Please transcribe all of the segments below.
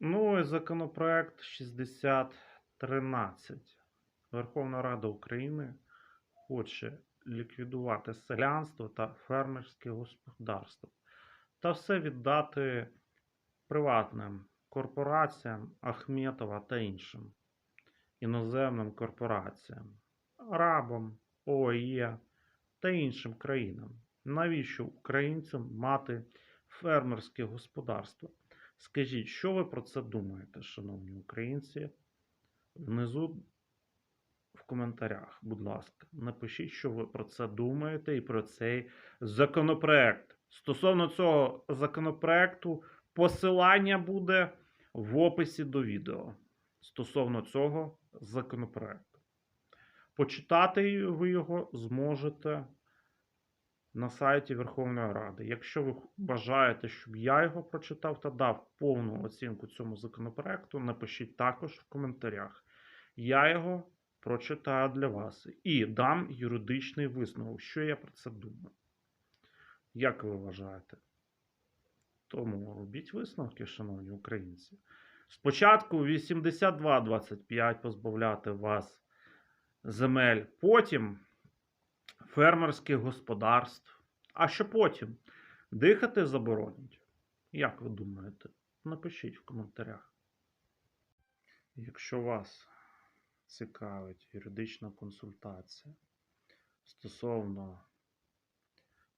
Ну і законопроект 6013. Верховна Рада України хоче ліквідувати селянство та фермерське господарство та все віддати приватним корпораціям Ахметова та іншим іноземним корпораціям, арабам, ОЕ та іншим країнам. Навіщо українцям мати фермерське господарство? Скажіть, що ви про це думаєте, шановні українці? Внизу в коментарях, будь ласка, напишіть, що ви про це думаєте і про цей законопроект. Стосовно цього законопроекту, посилання буде в описі до відео стосовно цього законопроекту. Почитати ви його зможете на сайті Верховної Ради. Якщо ви бажаєте, щоб я його прочитав та дав повну оцінку цьому законопроекту, напишіть також в коментарях. Я його прочитаю для вас і дам юридичний висновок, що я про це думаю. Як ви вважаєте? Тому робіть висновки, шановні українці. Спочатку 82-25 позбавляти вас земель, потім фермерських господарств. А що потім? Дихати заборонять? Як ви думаєте? Напишіть в коментарях. Якщо вас цікавить юридична консультація стосовно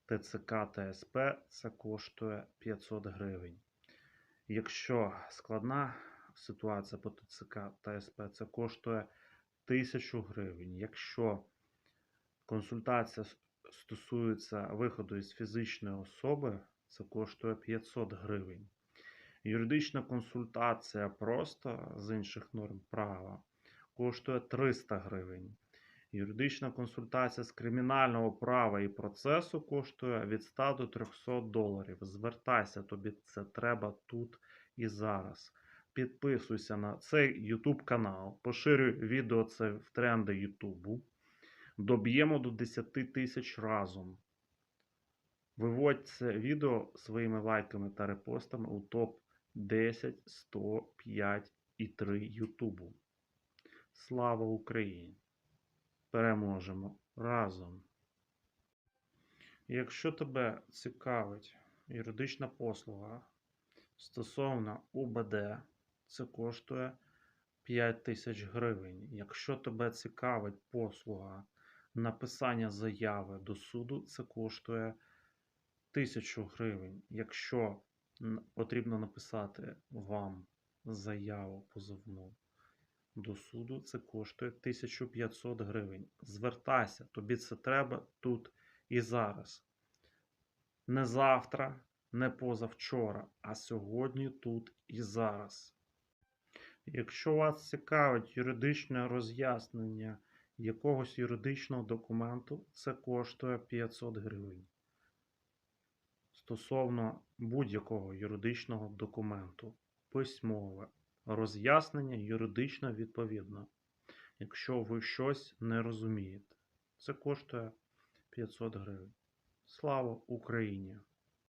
ТЦК та СП, це коштує 500 гривень. Якщо складна ситуація по ТЦК та СП, це коштує 1000 гривень. Якщо консультація стосується виходу із фізичної особи, це коштує 500 гривень. Юридична консультація просто з інших норм права коштує 300 гривень. Юридична консультація з кримінального права і процесу коштує від 100 до 300 доларів. Звертайся, тобі це треба тут і зараз. Підписуйся на цей YouTube канал, поширюй відео це в тренди YouTube. Доб'ємо до 10 тисяч разом. Виводь це відео своїми лайками та репостами у топ 10, 100, 5 і 3 Ютубу. Слава Україні! Переможемо разом! Якщо тебе цікавить юридична послуга стосовно УБД, це коштує 5 тисяч гривень. Якщо тебе цікавить послуга написання заяви до суду, це коштує 1000 гривень. Якщо потрібно написати вам заяву позовну до суду, це коштує 1500 гривень. Звертайся, тобі це треба тут і зараз. Не завтра, не позавчора, а сьогодні, тут і зараз. Якщо вас цікавить юридичне роз'яснення якогось юридичного документу, це коштує 500 гривень. Стосовно будь-якого юридичного документу, письмове, роз'яснення юридично відповідно. Якщо ви щось не розумієте, це коштує 500 гривень. Слава Україні!